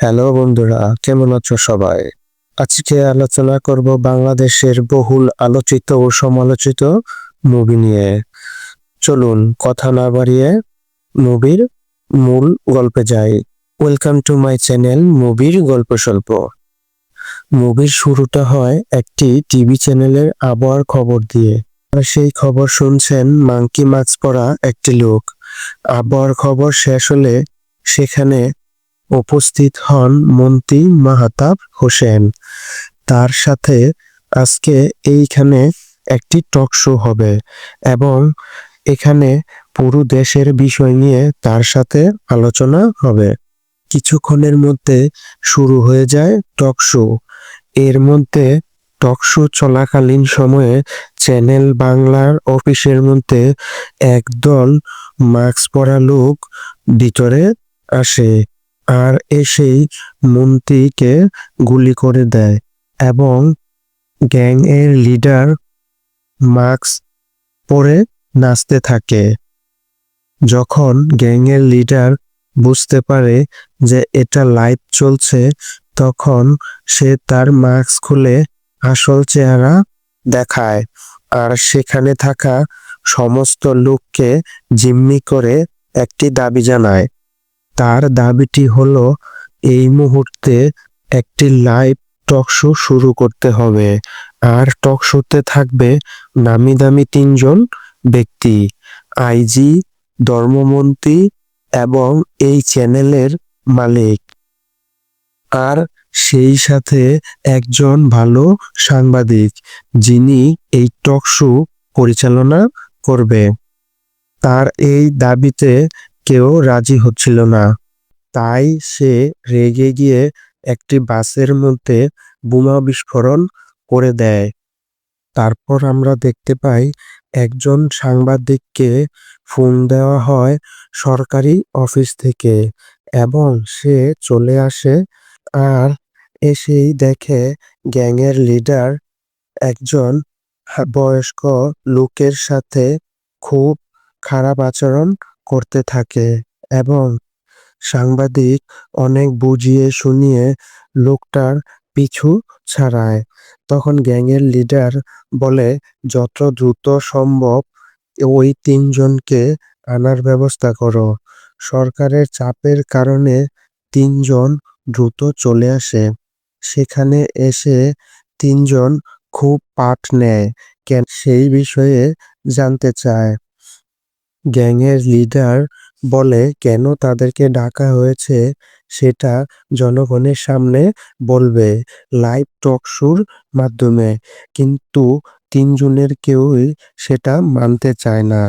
Hello বন্ধুরা, কেমন আছো সবাই? আজকে আলোচনা করব বাংলাদেশের বহুল আলোচিত ও সমালোচিত মুভি নিয়ে। চলুন কথা না বাড়িয়ে মুভির মূল গল্পে যাই। ওয়েলকাম টু মাই চ্যানেল মুভির গল্প স্বল্প। মুভির শুরুটা হয় একটি টিভি চ্যানেলের আবহাওয়ার খবর দিয়ে। সেই খবর শুনছেন মাংকি মাছ পরা একটি লোক। আবহাওয়ার খবর শেষ হলে সেখানে উপস্থিত হন মন্ত্রী মাহাতাব হোসেন। তার সাথে আজকে এইখানে একটি টক শো হবে এবং এখানে পুরো দেশের বিষয় নিয়ে তার সাথে আলোচনা হবে। কিছুক্ষণের মধ্যে শুরু হয়ে যায় টক শো। এর মধ্যে টক শো চলাকালীন সময়ে চ্যানেল বাংলার অফিসের মধ্যে একদল মাস্ক পরা লোক ভিতরে আসে। আর এসেই মন্ত্রীকে গুলি করে দেয় এবং গ্যাং এর লিডার মাস্ক পরে নাচতে থাকে। যখন গ্যাং এর লিডার বুঝতে পারে যে এটা লাইভ চলছে, তখন সে তার মাস্ক খুলে আসল চেহারা দেখায় আর সেখানে থাকা সমস্ত লোককে জিম্মি করে একটি দাবি জানায়। তার দাবিটি হলো, এই মুহূর্তে একটি লাইভ টক শো শুরু করতে হবে। আর টক শোতে থাকবে নামি দামি তিনজন ব্যক্তি আইজি ধর্মমন্ত্রী এবং এই চ্যানেলের মালিক। আর সেই সাথে একজন ভালো সাংবাদিক, যিনি এই টক শো পরিচালনা করবে। তার এই দাবিতে কেউ রাজি হচ্ছিল না। তাই সে রেগে গিয়ে একটি বাসের মধ্যে বোমা বিস্ফোরণ করে দেয়। তারপর আমরা দেখতে পাই একজন সাংবাদিককে ফোন দেওয়া হয় সরকারি অফিস থেকে এবং সে চলে আসে আর এসেই দেখে গ্যাংয়ের লিডার একজন বয়স্ক লোকের সাথে খুব খারাপ আচরণ করতে থাকে এবং সাংবাদিক অনেক বুঝিয়ে শুনিয়ে লোকটার পিছু ছাড়ায়। তখন গ্যাংয়ের লিডার বলে, যত দ্রুত সম্ভব ওই তিনজনকে আনার ব্যবস্থা করো। সরকারের চাপের কারণে তিনজন দ্রুত চলে আসে। সেখানে এসে তিনজন খুব পাঠ নেয়। কেন সেই বিষয়ে জানতে চায়। গ্যাংয়ের লিডার বলে, কেন তাদেরকে ডাকা হয়েছে সেটা জনগণের সামনে বলবে লাইভ টক শোর মাধ্যমে। কিন্তু তিনজনের কেউই সেটা মানতে চায় না।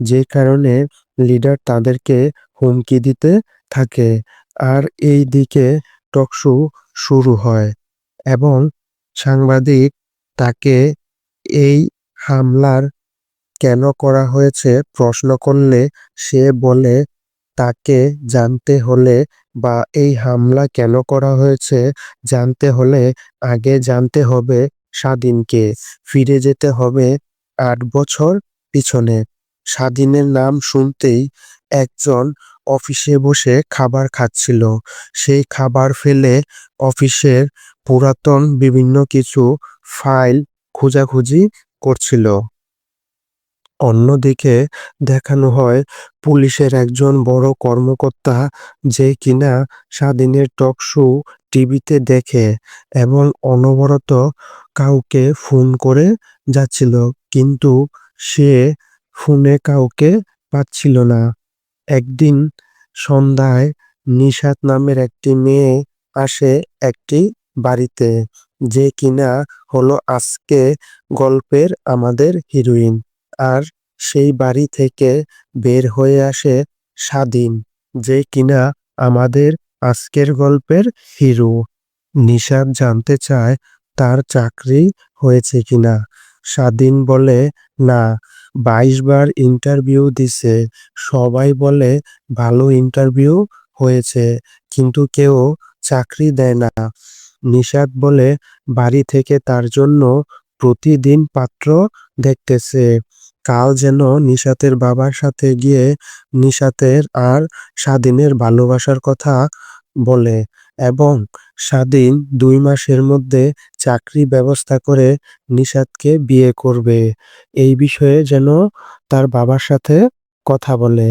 যে কারণে লিডার তাদেরকে হুমকি দিতে থাকে। আর এই দিকে টক শো শুরু হয় এবং সাংবাদিক তাকে এই হামলার কেন করা হয়েছে? প্রশ্ন করলে সে বলে, তাকে জানতে হলে বা এই হামলা কেন করা হয়েছে? জানতে হলে আগে জানতে হবে স্বাধীনকে। ফিরে যেতে হবে আট বছর পিছনে। স্বাধীনের নাম শুনতেই একজন অফিসে বসে খাবার খাচ্ছিল। সেই খাবার ফেলে অফিসের পুরাতন বিভিন্ন কিছু ফাইল খোঁজাখুঁজি করছিল। অন্যদিকে দেখানো হয় পুলিশের একজন বড় কর্মকর্তা যে কিনা স্বাধীনের টক শো টিভিতে দেখে এবং অনবরত কাউকে ফোন করে যাচ্ছিল, কিন্তু সে ফোনে কাউকে পাচ্ছিল না। একদিন সন্ধ্যায় নিশাত নামের একটি মেয়ে আসে একটি বাড়িতে, যে কিনা হলো আজকে গল্পের আমাদের হিরোইন। আর সেই বাড়ি থেকে বের হয়ে আসে স্বাধীন, যে কিনা আমাদের আজকের গল্পের হিরো। নিশাদ জানতে চায় তার চাকরি হয়েছে কিনা। স্বাধীন বলে, না, বাইশ বার ইন্টারভিউ দিছে। সবাই বলে, ভালো ইন্টারভিউ হয়েছে, কিন্তু কেউ চাকরি দেয় না। নিশাদ বলে, বাড়ি থেকে তার জন্য প্রতিদিন পাত্র দেখতেছে। কাল যেন নিশাতের বাবার সাথে গিয়ে নিশাতের আর স্বাধীনের ভালোবাসার কথা বলে এবং স্বাধীন দুই মাসের মধ্যে চাকরি ব্যবস্থা করে নিশাদকে বিয়ে করবে। এই বিষয়ে যেন তার বাবার সাথে কথা বলে।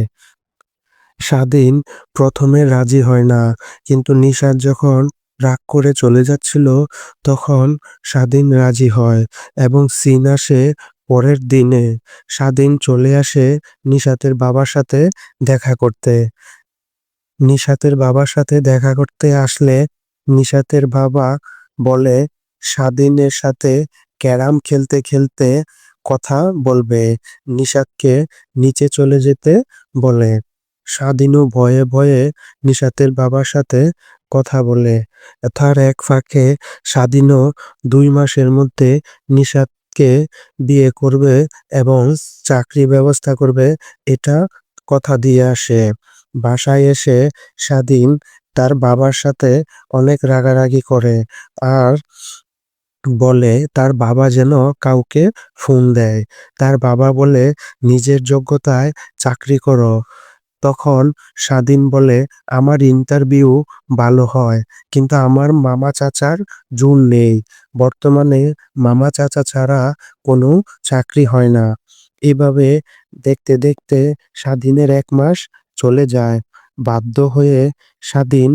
স্বাধীন প্রথমে রাজি হয় না, কিন্তু নিশাদ যখন রাগ করে চলে যাচ্ছিল, তখন স্বাধীন রাজি হয় এবং সিন আসে পরের দিনে স্বাধীন চলে আসে নিশাতের বাবার সাথে দেখা করতে। নিশাতের বাবার সাথে দেখা করতে আসলে নিশাতের বাবা বলে, স্বাধীনের সাথে ক্যারাম খেলতে খেলতে কথা বলবে। নিশাতকে নিচে চলে যেতে বলে। স্বাধীনও ভয়ে ভয়ে নিশাতের বাবার সাথে কথা বলে। তার এক ফাঁকে স্বাধীনও দুই মাসের মধ্যে নিশাতকে বিয়ে করবে এবং চাকরি ব্যবস্থা করবে, এটা কথা দিয়ে আসে। বাসায় এসে স্বাধীন তার বাবার সাথে অনেক রাগারাগি করে আর বলে, তার বাবা যেন কাউকে ফোন দেয়। তার বাবা বলে, নিজের যোগ্যতায় চাকরি করো। তখন স্বাধীন বলে আমার ইন্টারভিউ ভালো হয়, কিন্তু আমার মামা চাচার জুন নেই। বর্তমানে মামা চাচা ছাড়া কোনো চাকরি হয় না। এভাবে দেখতে দেখতে স্বাধীনের এক মাস চলে যায়। বাধ্য হয়ে স্বাধীন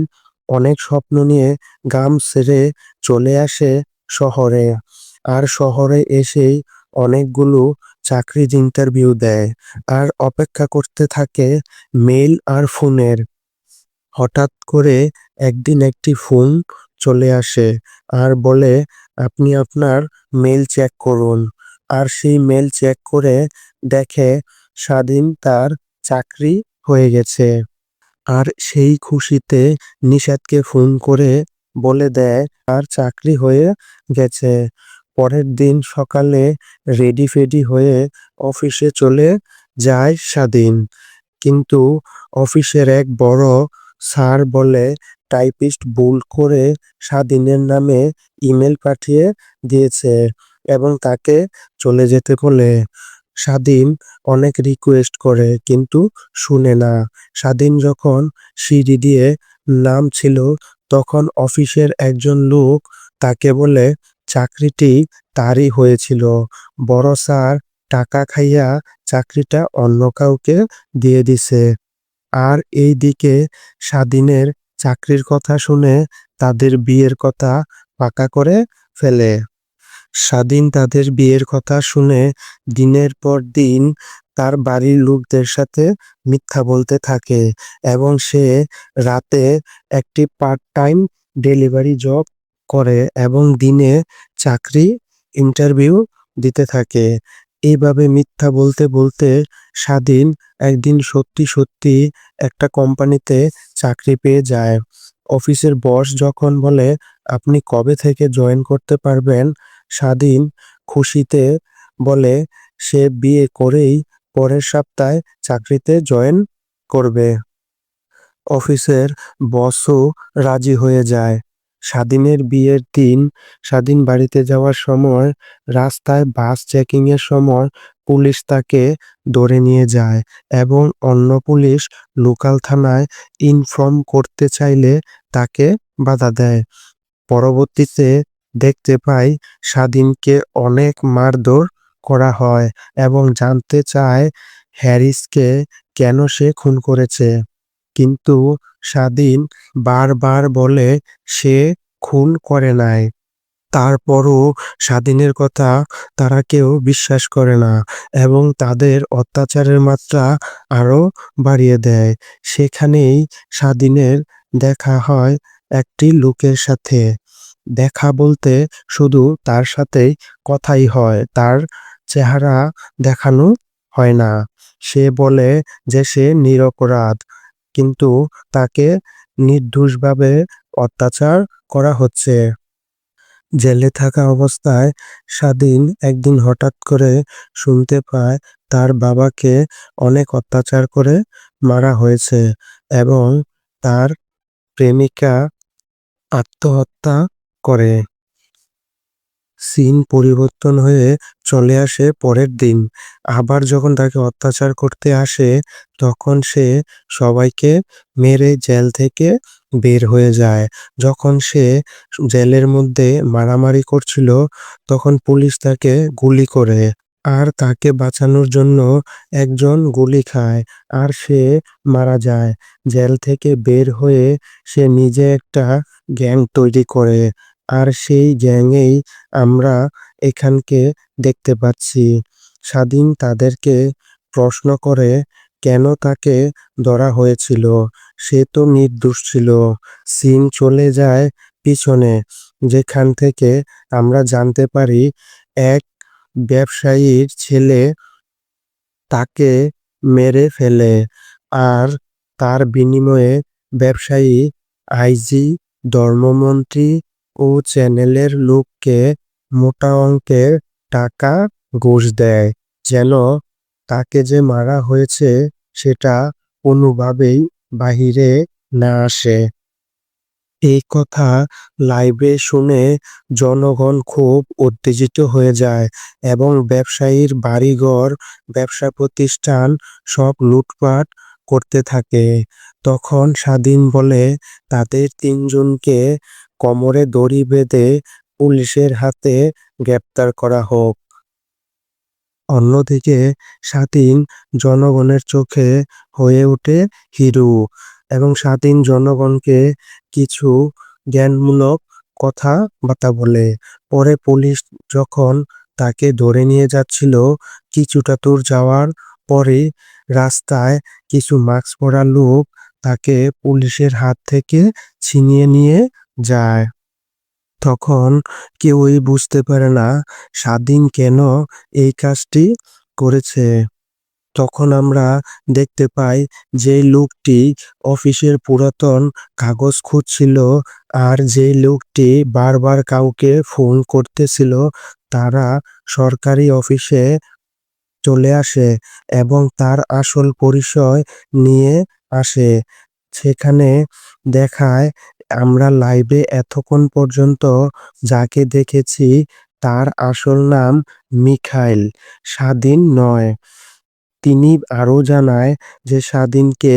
অনেক স্বপ্ন নিয়ে গ্রাম ছেড়ে চলে আসে শহরে। আর শহরে এসেই অনেকগুলো চাকরির ইন্টারভিউ দেয় আর অপেক্ষা করতে থাকে মেইল আর ফোনের হঠাৎ করে একদিন একটি ফোন চলে আসে আর বলে, আপনি আপনার মেল চেক করুন। আর সেই মেল চেক করে দেখে স্বাধীন তার চাকরি হয়ে গেছে। আর সেই খুশিতে নিষাদকে ফোন করে বলে দেয় আর চাকরি হয়ে গেছে। পরের দিন সকালে রেডি ফেডি হয়ে অফিসে চলে যায় স্বাধীন। কিন্তু অফিসের এক বড় স্যার বলে, টাইপিস্ট ভুল করে স্বাধীনের নামে ইমেল পাঠিয়ে দিয়েছে এবং তাকে চলে যেতে বলে। স্বাধীন অনেক রিকোয়েস্ট করে, কিন্তু শুনে না। স্বাধীন যখন সিঁড়ি দিয়ে নাম ছিল তখন অফিসের একজন লোক তাকে বলে চাকরিটি তারই হয়েছিল। বড় স্যার টাকা খাইয়া চাকরিটা অন্য কাউকে দিয়ে দিছে। আর এই দিকে স্বাধীনের চাকরির কথা শুনে তাদের বিয়ের কথা পাকা করে ফেলে। স্বাধীন তাদের বিয়ের কথা শুনে দিনের পর দিন তার বাড়ির লোকদের সাথে মিথ্যা বলতে থাকে এবং সে রাতে একটি পার্ট টাইম ডেলিভারি জব করে এবং দিনে চাকরি ইন্টারভিউ দিতে থাকে। এইভাবে মিথ্যা বলতে বলতে স্বাধীন একদিন সত্যি সত্যি একটা কোম্পানিতে চাকরি পেয়ে যায়। অফিসের বস যখন বলে, আপনি কবে থেকে জয়েন করতে পারবেন? স্বাধীন খুশিতে বলে, সে বিয়ে করেই পরের সপ্তাহে চাকরিতে জয়েন করবে। অফিসের বসও রাজি হয়ে যায়। স্বাধীনের বিয়ের দিন, স্বাধীন বাড়িতে যাওয়ার সময়, রাস্তায় বাস চেকিং এর সময় পুলিশ তাকে ধরে নিয়ে যায় এবং অন্য পুলিশ লোকাল থানায় ইনফর্ম করতে চাইলে তাকে বাধা দেয়। পরবর্তীতে দেখতে পাই স্বাধীনকে অনেক মারধর করা হয় এবং জানতে চায় হ্যারিসকে কেন সে খুন করেছে। কিন্তু স্বাধীন বারবার বলে সে খুন করে নাই। তারপরও স্বাধীনের কথা তারা কেউ বিশ্বাস করে না এবং তাদের অত্যাচারের মাত্রা আরও বাড়িয়ে দেয়। সেখানেই স্বাধীনের দেখা হয় একটি লোকের সাথে। দেখা বলতে শুধু তার সাথেই কথাই হয়, তার চেহারা দেখানো হয় না। সে বলে যে সে নিরপরাধ কিন্তু তাকে নির্দোষভাবে অত্যাচার করা হচ্ছে। জেলে থাকা অবস্থায় স্বাধীন একদিন হঠাৎ করে শুনতে পায় তার বাবাকে অনেক অত্যাচার করে মারা হয়েছে এবং তার প্রেমিকা আত্মহত্যা করে। সিন পরিবর্তন হয়ে চলে আসে পরের দিন। আবার যখন তাকে অত্যাচার করতে আসে, তখন সে সবাইকে মেরে জেল থেকে বের হয়ে যায়। যখন সে জেলের মধ্যে মারামারি করছিল, তখন পুলিশ তাকে গুলি করে আর তাকে বাঁচানোর জন্য একজন গুলি খায় আর সে মারা যায়। জেল থেকে বের হয়ে সে নিজে একটা গ্যাং তৈরি করে আর সেই গ্যাংয়েই আমরা এখানকে দেখতে পাচ্ছি। স্বাধীন তাদেরকে প্রশ্ন করে, কেন তাকে ধরা হয়েছিল? সে তো নির্দোষ ছিল। সিন চলে যায় পিছনে। যেখান থেকে আমরা জানতে পারি, এক ব্যবসায়ীর ছেলে তাকে মেরে ফেলে আর তার বিনিময়ে ব্যবসায়ী আইজি ধর্মমন্ত্রী ও চ্যানেলের লোককে মোটা অঙ্কের টাকা ঘুষ দেয়, যেন তাকে যে মারা হয়েছে সেটা কোনোভাবেই বাহিরে না আসে। এই কথা লাইভে শুনে জনগণ খুব উত্তেজিত হয়ে যায় এবং ব্যবসায়ীর বাড়িঘর, ব্যবসা প্রতিষ্ঠান সব লুটপাট করতে থাকে। তখন স্বাধীন বলে তাদের তিনজনকে কোমরে দড়ি বেঁধে পুলিশের হাতে গ্রেপ্তার করা হোক। অন্যদিকে স্বাধীন জনগণের চোখে হয়ে ওঠে হিরো এবং স্বাধীন জনগণকে কিছু জ্ঞানমূলক কথা বার্তা বলে। পরে পুলিশ যখন তাকে ধরে নিয়ে যাচ্ছিল, কিছুটা দূর যাওয়ার পরে রাস্তায় কিছু মাস্ক পরা লোক তাকে পুলিশের হাত থেকে ছিনিয়ে নিয়ে যায়। তখন কেউই বুঝতে পারে না, স্বাধীন কেন এই কাজটি করেছে। তখন আমরা দেখতে পাই যে লোকটি অফিসের পুরাতন কাগজ খুঁজছিল আর যে লোকটি বারবার কাউকে ফোন করতেছিল, তারা সরকারি অফিসে চলে আসে এবং তার আসল পরিচয় নিয়ে আসে। সেখানে দেখায় আমরা লাইভে এতক্ষণ পর্যন্ত যাকে দেখেছি, তার আসল নাম মিখাইল, স্বাধীন নয়। তিনি আরও জানায় যে স্বাধীনকে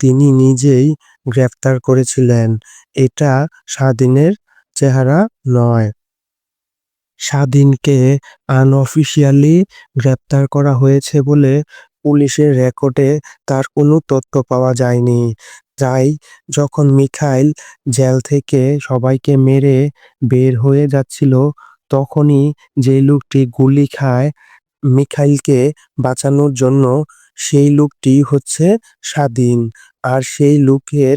তিনি নিজেই গ্রেফতার করেছিলেন। এটা স্বাধীনের চেহারা নয়। স্বাধীনকে আনঅফিসিয়ালি গ্রেপ্তার করা হয়েছে বলে পুলিশের রেকর্ডে তার কোনো তথ্য পাওয়া যায়নি। তাই যখন মিখাইল জেল থেকে সবাইকে মেরে বের হয়ে যাচ্ছিল, তখনই যে লোকটি গুলি খায় মিখাইলকে বাঁচানোর জন্য, সেই লোকটি হচ্ছে স্বাধীন। আর সেই লোকের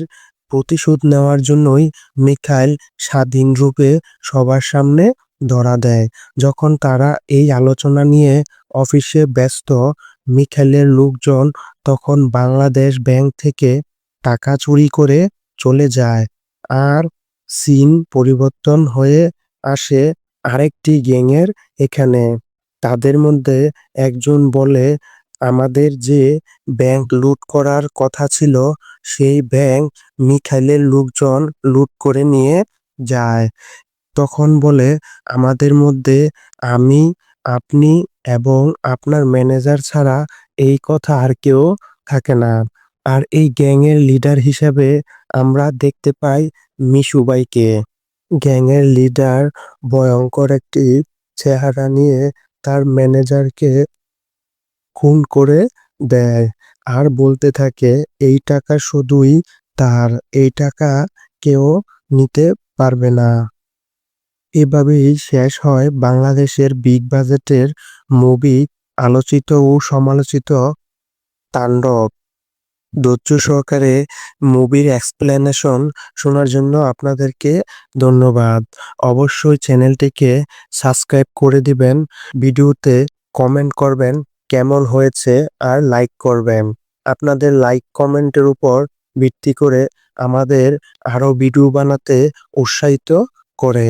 প্রতিশোধ নেওয়ার জন্যই মিখাইল স্বাধীন রূপে সবার সামনে ধরা দেয়। যখন তারা এই আলোচনা নিয়ে অফিসে ব্যস্ত মিখাইলের লোকজন, তখন বাংলাদেশ ব্যাংক থেকে টাকা চুরি করে চলে যায় আর সিন পরিবর্তন হয়ে আসে আরেকটি গ্যাংয়ের এখানে। তাদের মধ্যে একজন বলে, আমাদের যে ব্যাংক লুট করার কথা ছিল, সেই ব্যাংক মিখাইলের লোকজন লুট করে নিয়ে যায়। তখন বলে, আমাদের মধ্যে আমি, আপনি এবং আপনার ম্যানেজার ছাড়া এই কথা আর কেউ থাকে না। আর এই গ্যাংয়ের লিডার হিসেবে আমরা দেখতে পাই মিশুবাইকে। গ্যাংয়ের লিডার ভয়ঙ্কর একটি চেহারা নিয়ে তার ম্যানেজারকে খুন করে দেয় আর বলতে থাকে, এই টাকা শুধুই তার, এই টাকা কেউ নিতে পারবে না। এভাবেই শেষ হয় বাংলাদেশের বিগ বাজেটের মুভি আলোচিত ও সমালোচিত তাণ্ডব। ধৈর্য সহকারে মুভির এক্সপ্লেনেশন শোনার জন্য আপনাদেরকে ধন্যবাদ। অবশ্যই চ্যানেলটিকে সাবস্ক্রাইব করে দিবেন, ভিডিওতে কমেন্ট করবেন কেমন হয়েছে আর লাইক করবেন। আপনাদের লাইক কমেন্টের উপর ভিত্তি করে আমাদের আরও ভিডিও বানাতে উৎসাহিত করে।